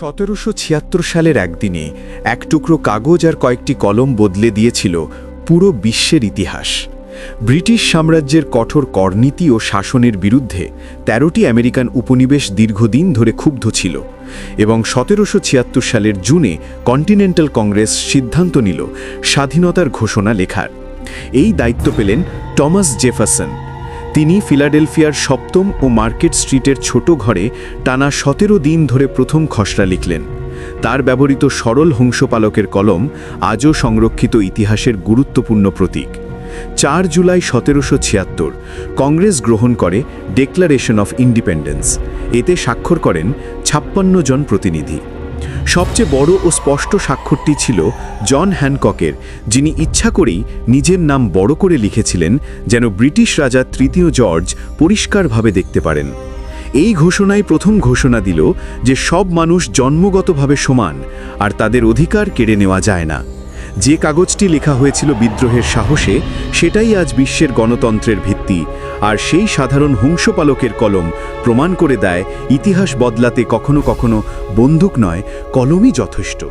সতেরোশো ছিয়াত্তর সালের একদিনে এক টুকরো কাগজ আর কয়েকটি কলম বদলে দিয়েছিল পুরো বিশ্বের ইতিহাস। ব্রিটিশ সাম্রাজ্যের কঠোর করনীতি ও শাসনের বিরুদ্ধে তেরোটি আমেরিকান উপনিবেশ দীর্ঘদিন ধরে ক্ষুব্ধ ছিল এবং সতেরোশো ছিয়াত্তর সালের জুনে কন্টিনেন্টাল কংগ্রেস সিদ্ধান্ত নিল স্বাধীনতার ঘোষণা লেখার। এই দায়িত্ব পেলেন টমাস জেফারসন তিনি ফিলাডেলফিয়ার সপ্তম ও মার্কেট স্ট্রিটের ছোট ঘরে টানা সতেরো দিন ধরে প্রথম খসড়া লিখলেন। তার ব্যবহৃত সরল হংসপালকের কলম আজও সংরক্ষিত ইতিহাসের গুরুত্বপূর্ণ প্রতীক। চার জুলাই সতেরোশো ছিয়াত্তর, কংগ্রেস গ্রহণ করে ডেক্লারেশন অফ ইন্ডিপেন্ডেন্স এতে স্বাক্ষর করেন ছাপ্পান্ন জন প্রতিনিধি। সবচেয়ে বড় ও স্পষ্ট স্বাক্ষরটি ছিল জন হ্যানককের, যিনি ইচ্ছা করেই নিজের নাম বড় করে লিখেছিলেন যেন ব্রিটিশ রাজা তৃতীয় জর্জ পরিষ্কারভাবে দেখতে পারেন। এই ঘোষণায় প্রথম ঘোষণা দিল যে সব মানুষ জন্মগতভাবে সমান আর তাদের অধিকার কেড়ে নেওয়া যায় না। যে কাগজটি লেখা হয়েছিল বিদ্রোহের সাহসে, সেটাই আজ বিশ্বের গণতন্ত্রের ভিত্তি আর সেই সাধারণ হুংসপালকের কলম প্রমাণ করে দেয় ইতিহাস বদলাতে কখনো কখনো বন্দুক নয়, কলমই যথেষ্ট।